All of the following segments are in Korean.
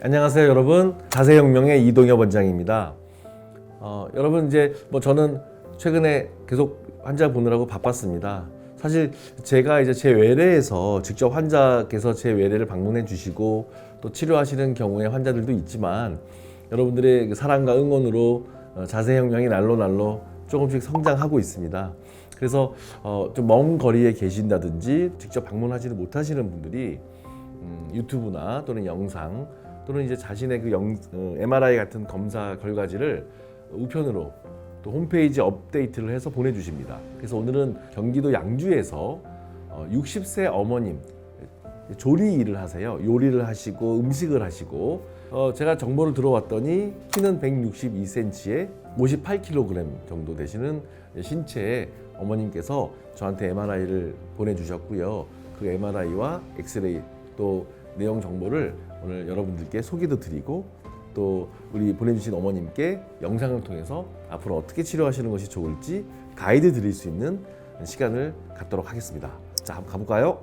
안녕하세요, 여러분. 자세혁명의 이동엽 원장입니다. 어, 여러분 이제 뭐 저는 최근에 계속 환자 보느라고 바빴습니다. 사실 제가 이제 제 외래에서 직접 환자께서 제 외래를 방문해 주시고 또 치료하시는 경우에 환자들도 있지만 여러분들의 그 사랑과 응원으로 어, 자세혁명이 날로 날로 조금씩 성장하고 있습니다. 그래서 어, 좀 먼 거리에 계신다든지 직접 방문하지는 못하시는 분들이 음, 유튜브나 또는 영상 또는 이제 자신의 그 영, 어, MRI 같은 검사 결과지를 우편으로 또 홈페이지 업데이트를 해서 보내주십니다. 그래서 오늘은 경기도 양주에서 어, 60세 어머님 조리 일을 하세요. 요리를 하시고 음식을 하시고 어, 제가 정보를 들어왔더니 키는 162cm에 58kg 정도 되시는 신체의 어머님께서 저한테 MRI를 보내주셨고요. 그 MRI와 엑스레이 또 내용 정보를 오늘 여러분들께 소개도 드리고 또 우리 보내주신 어머님께 영상을 통해서 앞으로 어떻게 치료하시는 것이 좋을지 가이드 드릴 수 있는 시간을 갖도록 하겠습니다. 자, 한번 가볼까요?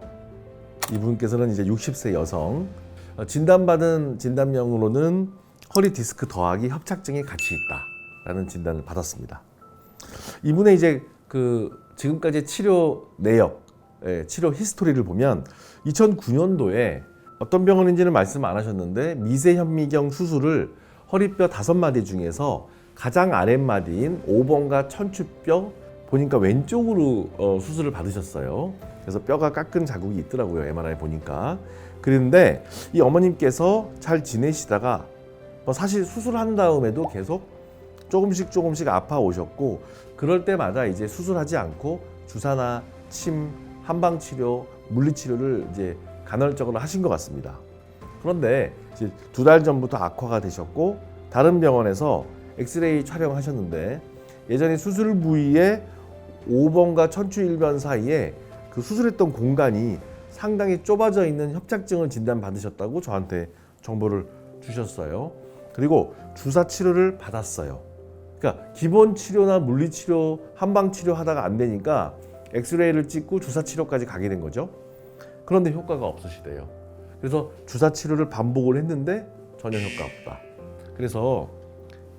이분께서는 이제 60세 여성 어, 진단받은 진단명으로는 허리 디스크 더하기 협착증이 같이 있다라는 진단을 받았습니다. 이분의 이제 그 지금까지 치료 내역, 예, 치료 히스토리를 보면 2009년도에 어떤 병원인지는 말씀 안 하셨는데 미세 현미경 수술을 허리뼈 다섯 마디 중에서 가장 아랫마디인 5번과 천추뼈 보니까 왼쪽으로 어, 수술을 받으셨어요. 그래서 뼈가 깎은 자국이 있더라고요. MRI 보니까. 그런데 이 어머님께서 잘 지내시다가 뭐 사실 수술한 다음에도 계속 조금씩 조금씩 아파 오셨고 그럴 때마다 이제 수술하지 않고 주사나 침, 한방 치료, 물리 치료를 이제 간헐적으로 하신 것 같습니다. 그런데 두 달 전부터 악화가 되셨고 다른 병원에서 엑스레이 촬영하셨는데 예전에 수술 부위에 5번과 천추 1번 사이에 그 수술했던 공간이 상당히 좁아져 있는 협착증을 진단 받으셨다고 저한테 정보를 주셨어요. 그리고 주사 치료를 받았어요. 그러니까 기본 치료나 물리 치료, 한방 치료 하다가 안 되니까 엑스레이를 찍고 주사 치료까지 가게 된 거죠. 그런데 효과가 없으시대요. 그래서 주사 치료를 반복을 했는데 전혀 효과 없다. 그래서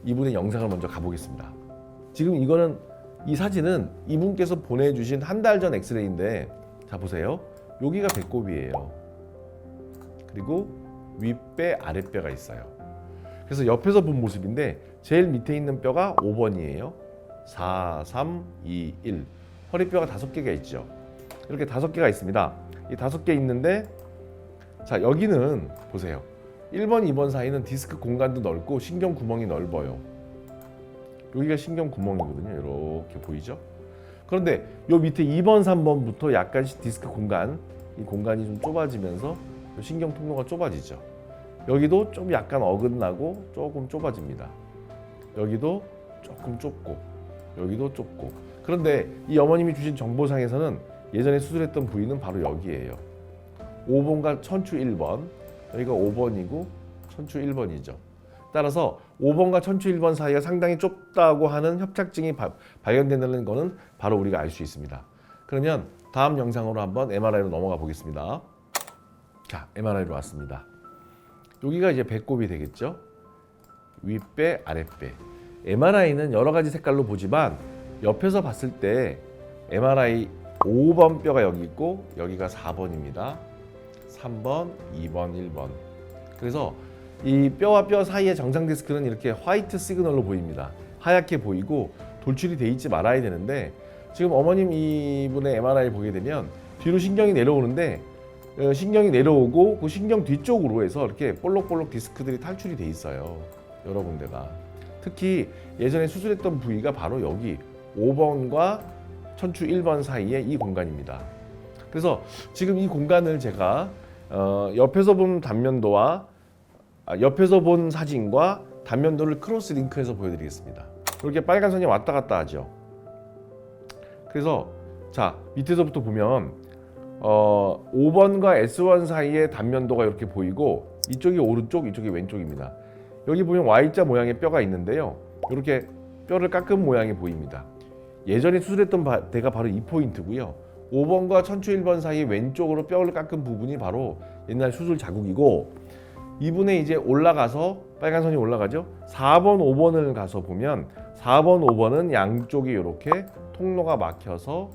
이분의 영상을 먼저 가보겠습니다. 지금 이거는 이 사진은 이분께서 보내주신 한 달 전 엑스레이인데 자 보세요. 여기가 배꼽이에요. 그리고 윗배 아랫배가 있어요. 그래서 옆에서 본 모습인데 제일 밑에 있는 뼈가 5번이에요. 4, 3, 2, 1. 허리뼈가 다섯 개가 있죠. 이렇게 다섯 개가 있습니다. 이 다섯 개 있는데 자 여기는 보세요. 1번, 2번 사이는 디스크 공간도 넓고 신경 구멍이 넓어요. 여기가 신경 구멍이거든요. 이렇게 보이죠? 그런데 요 밑에 2번, 3번부터 약간씩 디스크 공간, 이 공간이 좀 좁아지면서 요 신경 통로가 좁아지죠. 여기도 좀 약간 어긋나고 조금 좁아집니다. 여기도 조금 좁고 여기도 좁고 그런데 이 어머님이 주신 정보상에서는 예전에 수술했던 부위는 바로 여기예요. 5번과 천추 1번 여기가 5번이고 천추 1번이죠. 따라서 5번과 천추 1번 사이가 상당히 좁다고 하는 협착증이 바, 발견된다는 것은 바로 우리가 알 수 있습니다. 그러면 다음 영상으로 한번 MRI로 넘어가 보겠습니다. 자, MRI로 왔습니다. 여기가 이제 배꼽이 되겠죠. 윗배, 아랫배. MRI는 여러 가지 색깔로 보지만 옆에서 봤을 때 MRI 5번 뼈가 여기 있고 여기가 4번입니다. 3번, 2번, 1번. 그래서 이 뼈와 뼈 사이의 정상 디스크는 이렇게 화이트 시그널로 보입니다. 하얗게 보이고 돌출이 돼 있지 말아야 되는데 지금 어머님 이분의 MRI 보게 되면 뒤로 신경이 내려오는데 어, 신경이 내려오고 그 신경 뒤쪽으로 해서 이렇게 볼록볼록 디스크들이 탈출이 돼 있어요. 여러 군데가. 특히 예전에 수술했던 부위가 바로 여기 5번과 천추 1번 사이에 이 공간입니다. 그래서 지금 이 공간을 제가 어, 옆에서 본 단면도와 아, 옆에서 본 사진과 단면도를 크로스 링크해서 보여드리겠습니다. 이렇게 빨간 선이 왔다 갔다 하죠. 그래서 자 밑에서부터 보면 어, 5번과 S1 사이의 단면도가 이렇게 보이고 이쪽이 오른쪽, 이쪽이 왼쪽입니다. 여기 보면 Y자 모양의 뼈가 있는데요. 이렇게 뼈를 깎은 모양이 보입니다. 예전에 수술했던 바- 데가 바로 이 포인트고요. 5번과 천추 1번 사이 왼쪽으로 뼈를 깎은 부분이 바로 옛날 수술 자국이고 이분에 이제 올라가서 빨간 선이 올라가죠. 4번, 5번을 가서 보면 4번, 5번은 양쪽이 이렇게 통로가 막혀서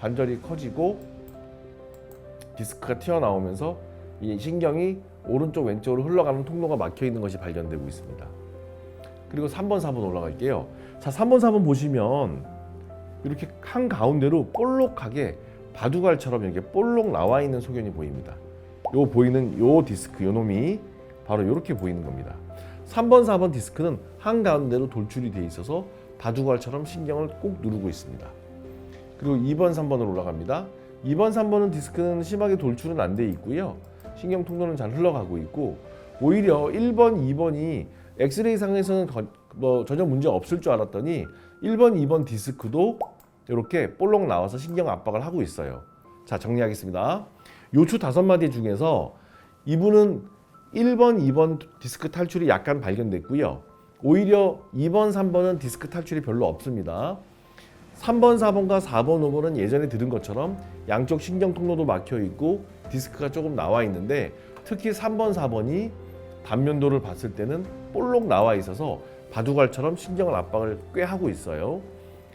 관절이 커지고 디스크가 튀어나오면서 이 신경이 오른쪽 왼쪽으로 흘러가는 통로가 막혀 있는 것이 발견되고 있습니다. 그리고 3번, 4번 올라갈게요. 자, 3번, 4번 보시면 이렇게 한 가운데로 볼록하게 바둑알처럼 이렇게 볼록 나와 있는 소견이 보입니다. 요 보이는 요 디스크 요 놈이 바로 이렇게 보이는 겁니다. 3번, 4번 디스크는 한 가운데로 돌출이 돼 있어서 바둑알처럼 신경을 꼭 누르고 있습니다. 그리고 2번, 3번으로 올라갑니다. 2번, 3번은 디스크는 심하게 돌출은 안 돼 있고요. 신경 통로는 잘 흘러가고 있고 오히려 1번, 2번이 엑스레이 상에서는 거- 뭐 전혀 문제 없을 줄 알았더니 1번, 2번 디스크도 이렇게 볼록 나와서 신경 압박을 하고 있어요. 자, 정리하겠습니다. 요추 다섯 마디 중에서 이분은 1번, 2번 디스크 탈출이 약간 발견됐고요. 오히려 2번, 3번은 디스크 탈출이 별로 없습니다. 3번, 4번과 4번, 5번은 예전에 들은 것처럼 양쪽 신경 통로도 막혀 있고 디스크가 조금 나와 있는데 특히 3번, 4번이 단면도를 봤을 때는 볼록 나와 있어서 바둑알처럼 신경을 압박을 꽤 하고 있어요.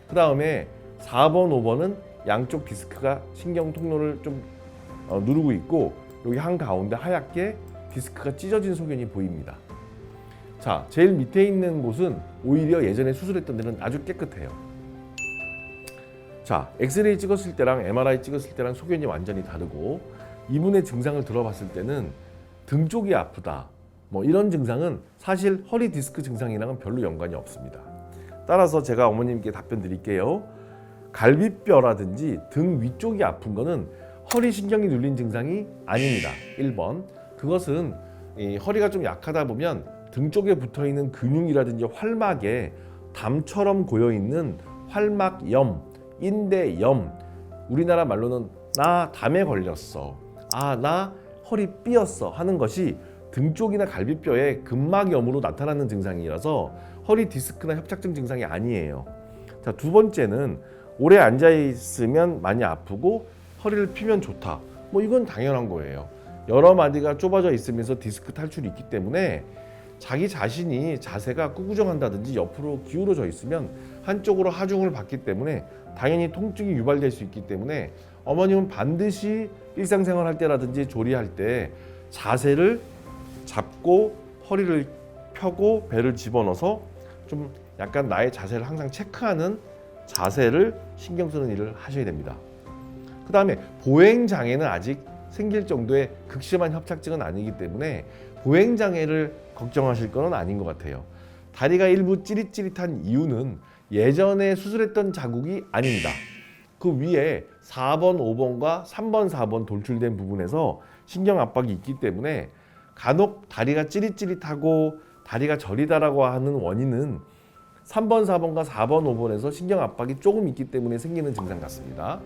그 다음에 4번, 5번은 양쪽 디스크가 신경 통로를 좀 어, 누르고 있고 여기 한 가운데 하얗게 디스크가 찢어진 소견이 보입니다. 자, 제일 밑에 있는 곳은 오히려 예전에 수술했던 데는 아주 깨끗해요. 자, 엑스레이 찍었을 때랑 MRI 찍었을 때랑 소견이 완전히 다르고 이분의 증상을 들어봤을 때는 등 쪽이 아프다. 뭐 이런 증상은 사실 허리 디스크 증상이랑은 별로 연관이 없습니다. 따라서 제가 어머님께 답변 드릴게요. 갈비뼈라든지 등 위쪽이 아픈 거는 허리 신경이 눌린 증상이 아닙니다. 1번. 그것은 이 허리가 좀 약하다 보면 등 쪽에 붙어 있는 근육이라든지 활막에 담처럼 고여 있는 활막염, 인대염, 우리나라 말로는 나 담에 걸렸어. 아, 나 허리 삐었어 하는 것이 등 쪽이나 갈비뼈에 근막염으로 나타나는 증상이라서 허리 디스크나 협착증 증상이 아니에요. 자, 두 번째는 오래 앉아 있으면 많이 아프고 허리를 피면 좋다. 뭐 이건 당연한 거예요. 여러 마디가 좁아져 있으면서 디스크 탈출이 있기 때문에 자기 자신이 자세가 꾸부정한다든지 옆으로 기울어져 있으면 한쪽으로 하중을 받기 때문에 당연히 통증이 유발될 수 있기 때문에 어머님은 반드시 일상생활 할 때라든지 조리할 때 자세를 잡고 허리를 펴고 배를 집어넣어서 좀 약간 나의 자세를 항상 체크하는 자세를 신경 쓰는 일을 하셔야 됩니다. 그 다음에 보행 장애는 아직 생길 정도의 극심한 협착증은 아니기 때문에 보행 장애를 걱정하실 건 아닌 것 같아요. 다리가 일부 찌릿찌릿한 이유는 예전에 수술했던 자국이 아닙니다. 그 위에 4번, 5번과 3번, 4번 돌출된 부분에서 신경 압박이 있기 때문에 간혹 다리가 찌릿찌릿하고 다리가 저리다라고 하는 원인은 3번, 4번과 4번, 5번에서 신경 압박이 조금 있기 때문에 생기는 증상 같습니다.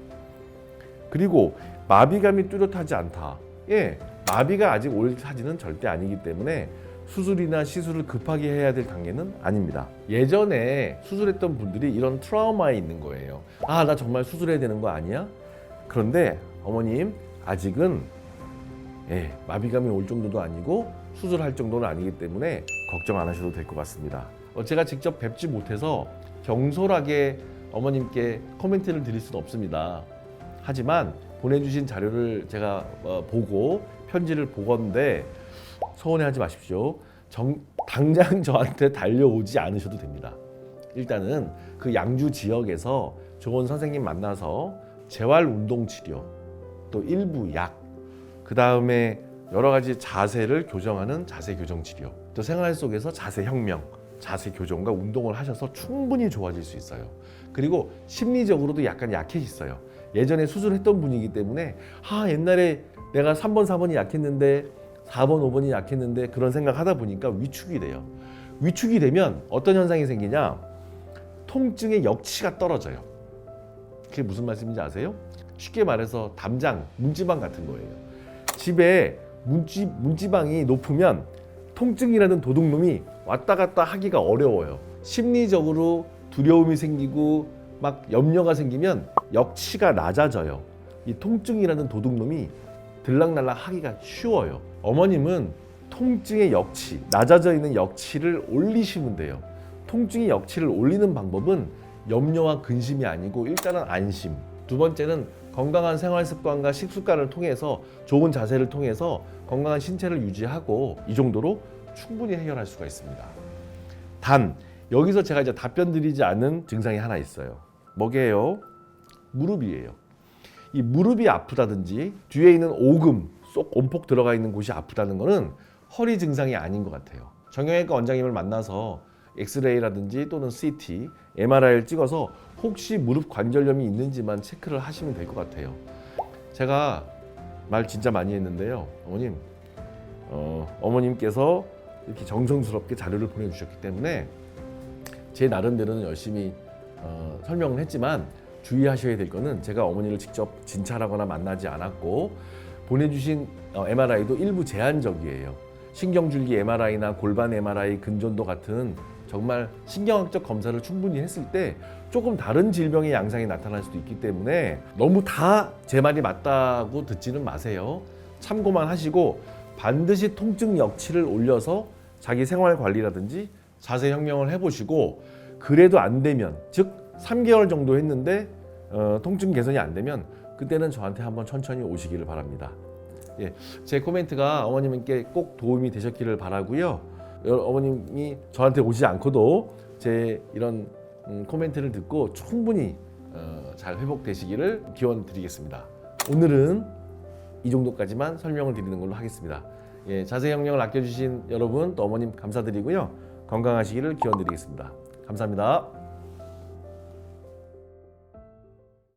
그리고 마비감이 뚜렷하지 않다. 예, 마비가 아직 올 사진은 절대 아니기 때문에 수술이나 시술을 급하게 해야 될 단계는 아닙니다. 예전에 수술했던 분들이 이런 트라우마에 있는 거예요. 아, 나 정말 수술해야 되는 거 아니야? 그런데 어머님 아직은 예, 마비감이 올 정도도 아니고 수술할 정도는 아니기 때문에 걱정 안 하셔도 될 것 같습니다. 어, 제가 직접 뵙지 못해서 경솔하게 어머님께 코멘트를 드릴 수는 없습니다. 하지만 보내주신 자료를 제가 어, 보고 편지를 보건데 서운해하지 마십시오. 정, 당장 저한테 달려오지 않으셔도 됩니다. 일단은 그 양주 지역에서 좋은 선생님 만나서 재활 운동 치료, 또 일부 약, 그 다음에 여러 가지 자세를 교정하는 자세 교정 치료, 또 생활 속에서 자세 혁명, 자세 교정과 운동을 하셔서 충분히 좋아질 수 있어요. 그리고 심리적으로도 약간 약해졌어요. 예전에 수술했던 분이기 때문에 아 옛날에 내가 3번 4번이 약했는데 4번 5번이 약했는데 그런 생각 하다 보니까 위축이 돼요. 위축이 되면 어떤 현상이 생기냐? 통증의 역치가 떨어져요. 그게 무슨 말씀인지 아세요? 쉽게 말해서 담장, 문지방 같은 거예요. 집에 문지, 문지방이 높으면 통증이라는 도둑놈이 왔다 갔다 하기가 어려워요. 심리적으로 두려움이 생기고 막 염려가 생기면 역치가 낮아져요. 이 통증이라는 도둑놈이 들락날락 하기가 쉬워요. 어머님은 통증의 역치, 낮아져 있는 역치를 올리시면 돼요. 통증의 역치를 올리는 방법은 염려와 근심이 아니고 일단은 안심. 두 번째는 건강한 생활 습관과 식습관을 통해서 좋은 자세를 통해서 건강한 신체를 유지하고 이 정도로 충분히 해결할 수가 있습니다. 단 여기서 제가 이제 답변 드리지 않은 증상이 하나 있어요. 뭐게요? 무릎이에요. 이 무릎이 아프다든지 뒤에 있는 오금 쏙 온폭 들어가 있는 곳이 아프다는 거는 허리 증상이 아닌 것 같아요. 정형외과 원장님을 만나서 엑스레이라든지 또는 CT, MRI를 찍어서 혹시 무릎 관절염이 있는지만 체크를 하시면 될 것 같아요. 제가 말 진짜 많이 했는데요, 어머님. 어, 어머님께서 이렇게 정성스럽게 자료를 보내주셨기 때문에 제 나름대로는 열심히 어, 설명을 했지만 주의하셔야 될 거는 제가 어머니를 직접 진찰하거나 만나지 않았고 보내주신 어, MRI도 일부 제한적이에요. 신경줄기 MRI나 골반 MRI, 근전도 같은 정말 신경학적 검사를 충분히 했을 때 조금 다른 질병의 양상이 나타날 수도 있기 때문에 너무 다 제 말이 맞다고 듣지는 마세요. 참고만 하시고 반드시 통증 역치를 올려서 자기 생활 관리라든지 자세 혁명을 해보시고 그래도 안 되면 즉 3개월 정도 했는데 어, 통증 개선이 안 되면 그때는 저한테 한번 천천히 오시기를 바랍니다. 예, 제 코멘트가 어머님께 꼭 도움이 되셨기를 바라고요. 여- 어머님이 저한테 오지 않고도 제 이런 음, 코멘트를 듣고 충분히 어, 잘 회복되시기를 기원 드리겠습니다. 오늘은 이 정도까지만 설명을 드리는 걸로 하겠습니다. 예, 자세 형령을 아껴주신 여러분 또 어머님 감사드리고요. 건강하시기를 기원 드리겠습니다. 감사합니다.